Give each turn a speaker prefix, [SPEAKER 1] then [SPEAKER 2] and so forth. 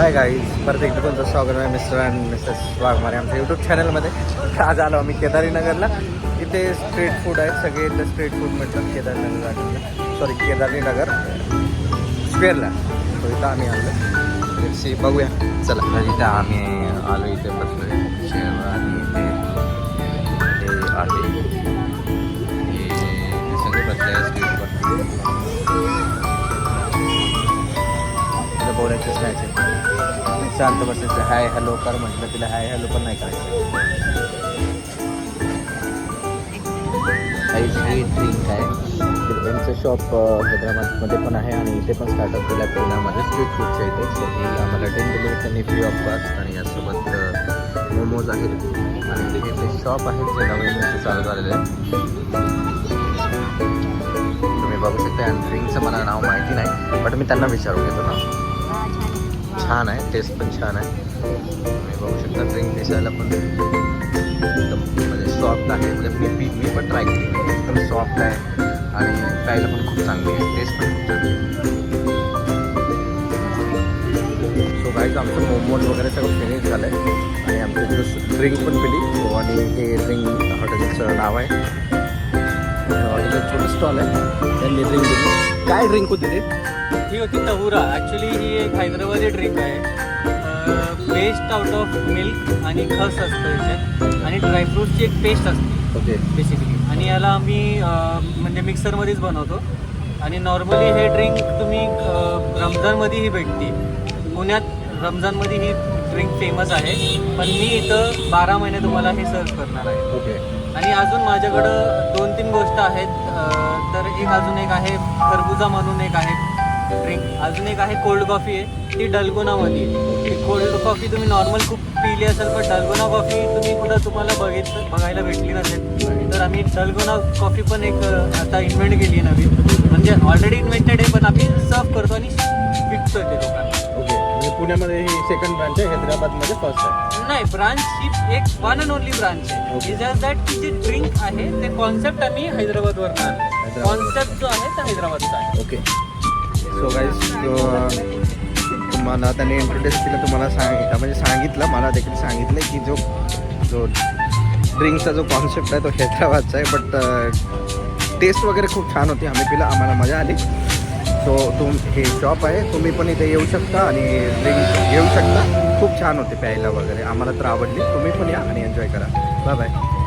[SPEAKER 1] Hi guys परत एकदा तुमचं स्वागत आहे मिस्टर अँड मिसेस वाघमारे आमच्या यूट्यूब चॅनलमध्ये आज आलो आम्ही केदारीनगरला. इथे स्ट्रीट फूड आहेत सगळे इथे स्ट्रीट फूड मिळतात केदारनगर सॉरी केदारीनगर. स्क्वेअरला तो इथं आम्ही आलो सी बघूया. चला. तर इथे आम्ही आलो इथे बसलो चेअर आणि इथे आहे. सगळे बसले आहे स्ट्रीटवर बोलायचंच नाही. ते. शांत बसायचं. हाय हॅलो कर म्हटलं तिला. हाय हॅलो पण नाही करायचं. काही ड्रिंक आहे. त्यांचं शॉप हैदराबादमध्ये पण आहे आणि इथे पण स्टार्टअप केलं आहे स्ट्रीट फूडच्या इथे. सो ही आम्हाला टेन डिलिव्हरी त्यांनी फ्री ऑफ कॉस्ट आणि यासोबत मोमोज आहेत. आणि तिथे ते शॉप आहे जे नवीन चालू झालेलं आहे तुम्ही बघू शकता आणि ड्रिंकचं मला नाव माहिती नाही बट मी त्यांना विचारू घेतो ना छान आहे टेस्ट पण छान आहे. तुम्ही बघू शकता ड्रिंक दिसायला पण एकदम म्हणजे सॉफ्ट आहे. म्हणजे मी पी मी पण ट्राय केली. एकदम सॉफ्ट आहे आणि प्यायला पण खूप चांगली आहे. टेस्ट पण खूप चांगली सो गाईज आमचं मोमोज वगैरे सगळं फिनिश झालं आहे आणि आमचं इकडं ड्रिंक पण पिली. सो आणि हे ड्रिंक हॉटेलचं नाव आहे. हॉटेलचं छोटं स्टॉल आहे. त्यांनी ड्रिंक दिली. काय ड्रिंक होती ते?
[SPEAKER 2] ही होती तहुरा ॲक्च्युली ही एक हैदराबादी ड्रिंक आहे. बेस्ड आउट ऑफ मिल्क आणि खस असतं याच्यात आणि ड्रायफ्रूटची एक पेस्ट असते
[SPEAKER 1] ओके
[SPEAKER 2] बेसिकली आणि याला आम्ही म्हणजे मिक्सरमध्येच बनवतो. आणि नॉर्मली हे ड्रिंक तुम्ही रमजानमध्येही भेटते पुण्यात रमजानमध्ये ही ड्रिंक फेमस आहे. पण मी इथं बारा महिने तुम्हाला हे सर्व करणार आहे.
[SPEAKER 1] ओके
[SPEAKER 2] आणि अजून माझ्याकडं दोन तीन गोष्ट आहेत. तर एक अजून एक आहे खरबुजा म्हणून एक आहे. ड्रिंक अजून एक आहे कोल्ड कॉफी आहे. ती डलगोनामध्ये ती कोल्ड कॉफी तुम्ही नॉर्मल खूप पिली असेल पण डलगोना कॉफी तुम्ही कुठं तुम्हाला बघितलं बघायला भेटली नसेल. तर आम्ही डलगोना कॉफी पण एक आता इन्व्हेंट केली आहे नवीन. म्हणजे ऑलरेडी इन्व्हेंटेड आहे पण आम्ही सर्व करतो आणि विकतोय ते लोकांना.
[SPEAKER 1] ओके. म्हणजे पुण्यामध्ये ही सेकंड ब्रांच आहे हैदराबादमध्ये फर्स्ट आहे.
[SPEAKER 2] नाही ब्रांच ही एक वन अँड ओनली ब्रांच आहे. जस्ट दॅट की जे ड्रिंक आहे ते कॉन्सेप्ट आम्ही हैदराबादवर
[SPEAKER 1] हैदराबाद.
[SPEAKER 2] कॉन्सेप्ट जो आहे तो हैदराबादचा आहे.
[SPEAKER 1] ओके. सो गाईज तुम्हाला त्याने इंट्रोड्यूस केलं तुम्हाला सांगितलं म्हणजे सांगितलं मला देखील सांगितलं की जो जो ड्रिंकचा जो कॉन्सेप्ट आहे तो हैदराबादचा आहे बट टेस्ट वगैरे खूप छान होती. आम्ही पिला आम्हाला मजा आली. सो तुम हे शॉप आहे तुम्ही पण इथे येऊ शकता आणि ड्रिंक घेऊ शकता. खूप छान होते प्यायला वगैरे. आम्हाला तर आवडली. तुम्ही पण या आणि एन्जॉय करा. Bye bye